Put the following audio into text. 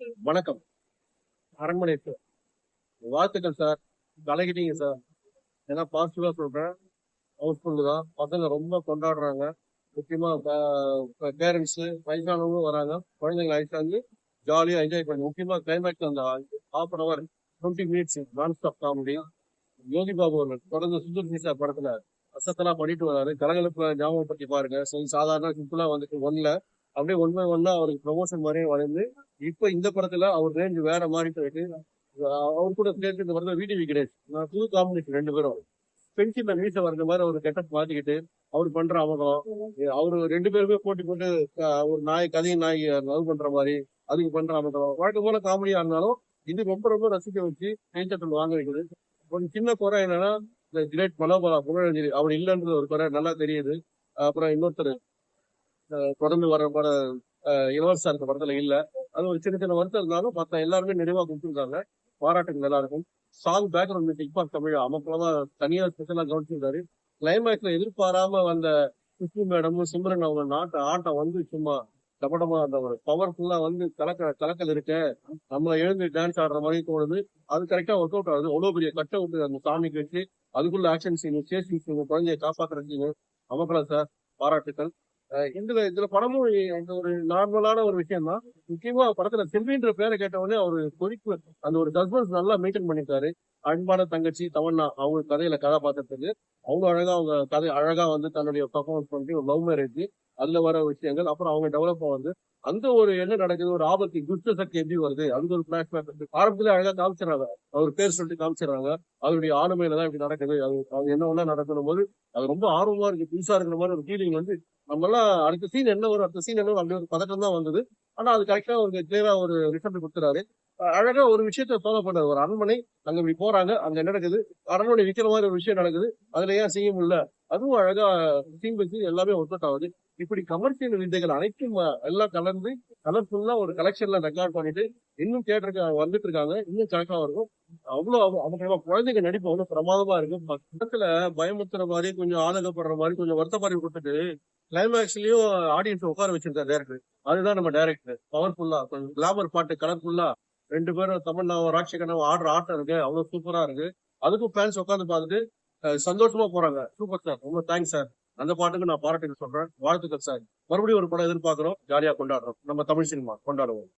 வணக்கம். அரண்மனை சார் வாழ்த்துக்கள் சார் கலகிட்டீங்க சார் ஏன்னா பாசிட்டிவா சொல்றேன். ஹவுஸ்ஃபுல்லு தான். பசங்க ரொம்ப கொண்டாடுறாங்க. முக்கியமாக பேரண்ட்ஸு வயசானவங்களும் வராங்க. குழந்தைங்களை அழைச்சாந்து ஜாலியாக என்ஜாய் பண்ணி. முக்கியமாக கிளைமேக்ஸ் அந்த half an hour twenty minutes non stop comedy Yogi Babu அவர்கள் தொடர்ந்து சுந்தர் சிசா படத்தில் அசத்தெல்லாம் பண்ணிட்டு வராரு. கலகலப்பு ஞாபகப்படுத்தி பாருங்க. சரி சாதாரண சிம்பிளாக வந்துட்டு ஒன்றில் அப்படியே ஒன் பை ஒன்னா அவருக்கு ப்ரொமோஷன் மாதிரியே வளர்ந்து இப்ப இந்த படத்துல அவர் ரேஞ்ச் வேற மாதிரி போயிட்டு அவர் கூட சேர்த்து இந்த படத்துல வீட்டு கிடையாது நான் புது காம்பினேஷன் ரெண்டு பேரும் பென்சில் வீச வர்ற மாதிரி அவர் கெட்டப் மாத்திக்கிட்டு அவர் பண்ற அவகம் அவரு ரெண்டு பேருமே போட்டி போட்டு ஒரு நாய் கதையும் நாய் லவ் பண்ற மாதிரி அதுக்கு பண்ற அவகம். வழக்கம் போல காமெடியா இருந்தாலும் இது ரொம்ப ரொம்ப ரசிக்க வச்சு நெஞ்சத்தில் வாங்க வைக்குது. கொஞ்சம் சின்ன குறை என்னன்னா இந்த கிரேட் மனோபலா புகழஞ்சலி அவர் இல்லைன்றது ஒரு குறை நல்லா தெரியுது. அப்புறம் இன்னொருத்தர் தொடர்ந்து வர வர அஹ், இளவரசா இருக்க படத்துல இல்ல. அது ஒரு சின்ன சின்ன வருத்தம் இருந்தாலும் பார்த்தா எல்லாருமே நிறைவா கொடுத்துருக்காங்க பாராட்டுகள் நல்லா இருக்கும் சாங் பேக்ரவுண்ட் மியூசிக் பார் தமிழ் அமக்கலமா தனியா ஸ்பெஷலா கவனிச்சிருக்காரு கிளைமேக்ஸ்ல எதிர்பாராம வந்த கிருஷ்ணு மேடமும் சிம்ரன் அவங்க நாட்டு ஆட்டம் வந்து சும்மா டபடமா அந்த ஒரு பவர்ஃபுல்லா வந்து கலக்க கலக்கல் இருக்க. நம்மள எழுந்து டான்ஸ் ஆடுற மாதிரி தோணுது. அது கரெக்டா ஒர்க் அவுட் ஆகுது. அவ்வளவு பெரிய கட்ட விட்டு அந்த சாமிக்கு வச்சு அதுக்குள்ள ஆக்ஷன் சீன் சேசிங் சீன் குழந்தைய காப்பாத்துற சீன் அமக்கலம் சார். பாராட்டுக்கள். இதுல இதுல படமும் இந்த ஒரு நார்மலான ஒரு விஷயம் தான் முக்கியமா படத்துல செல்வின்ற பேரை கேட்ட அவரு குறிப்பு அந்த ஒரு சஸ்பென்ஸ் நல்லா மெயின்டைன் பண்ணிருக்காரு. அன்பான தங்கச்சி தவண்ணா அவங்க கதையில கதாபாத்திரத்துக்கு. அவங்க அழகா அவங்க கதை அழகா வந்து தன்னுடைய பர்ஃபார்மன்ஸ் பண்ணி ஒரு லவ் மேரேஜ் அதுல வர விஷயங்கள் அப்புறம் அவங்க டெவலப் வந்து அந்த ஒரு என்ன நடக்குது ஒரு ஆபத்து துஷ்ட சக்தி எப்படி வருது அதுக்கு ஒரு பிளாஷ்பேக் ஆரம்பத்துல அழகா காமிச்சிடறாங்க. அவர் பேர் சொல்லிட்டு காமிச்சிடறாங்க. அவருடைய ஆளுமையில தான் இப்படி நடக்குது. அது அது என்ன ஒண்ணா நடக்கணும் போது அது ரொம்ப ஆர்வமா இருக்கு. புதுசா இருக்கிற மாதிரி ஒரு ஃபீலிங் வந்து நம்ம எல்லாம் அடுத்த சீன் என்ன வரும் அடுத்த சீன் என்ன வரும் அப்படி ஒரு பதட்டம் தான் வந்தது. ஆனா அது கரெக்டா ஒரு கிளியரா ஒரு ரிசல்ட் கொடுத்துறாரு அழகா ஒரு விஷயத்த ஃபாலோ பண்ணாரு. ஒரு அரண்மனை அங்க இப்படி போறாங்க அங்க என்ன நடக்குது? அரண்மனை விற்கிற மாதிரி ஒரு விஷயம் நடக்குது. அதுல ஏன் செய்ய முடியல? அதுவும் அழகா சீன் வச்சு எல்லாமே ஒர்க் அவுட் ஆகுது. இப்படி கமர்ஷியல் விந்தைகள் அனைத்தும் எல்லாம் கலந்து கலர்ஃபுல்லா ஒரு கலெக்ஷன்ல ரெக்கார்ட் பண்ணிட்டு இன்னும் தியேட்டருக்கு வந்துட்டு இருக்காங்க. இன்னும் கரெக்டா இருக்கும். அவ்வளவு அவங்க குழந்தைங்க நடிப்பு அவ்வளவு பிரமாதமா இருக்கு. பக்கத்துல பயமுத்துற மாதிரி கொஞ்சம் ஆதகப்படுற மாதிரி கொஞ்சம் வருத்தப்பாரி கொடுத்துட்டு கிளைமேக்ஸ்லயும் ஆடியன்ஸ் உட்கார வச்சிருக்காரு டேரக்டர் அதுதான் நம்ம டேரக்டர் பவர்ஃபுல்லா கொஞ்சம் கிளாமர் பாட்டு கலர்ஃபுல்லா ரெண்டு பேரும் தமிழ்நாவும் ராட்சகனாவும் ஆடுற ஆட்டம் இருக்கு. அவ்வளவு சூப்பரா இருக்கு. அதுக்கும் ஃபேன்ஸ் உட்காந்து பார்த்துட்டு சந்தோஷமா போறாங்க. சூப்பர் சார் ரொம்ப தேங்க்ஸ் சார் அந்த பாட்டுக்கு நான் பாராட்டுக்கு சொல்றேன். வாழ்த்துக்கள் சார் மறுபடியும் ஒரு படம் எதிர்பார்க்கிறோம். ஜாலியா கொண்டாடுறோம். நம்ம தமிழ் சினிமா கொண்டாடுவோம்.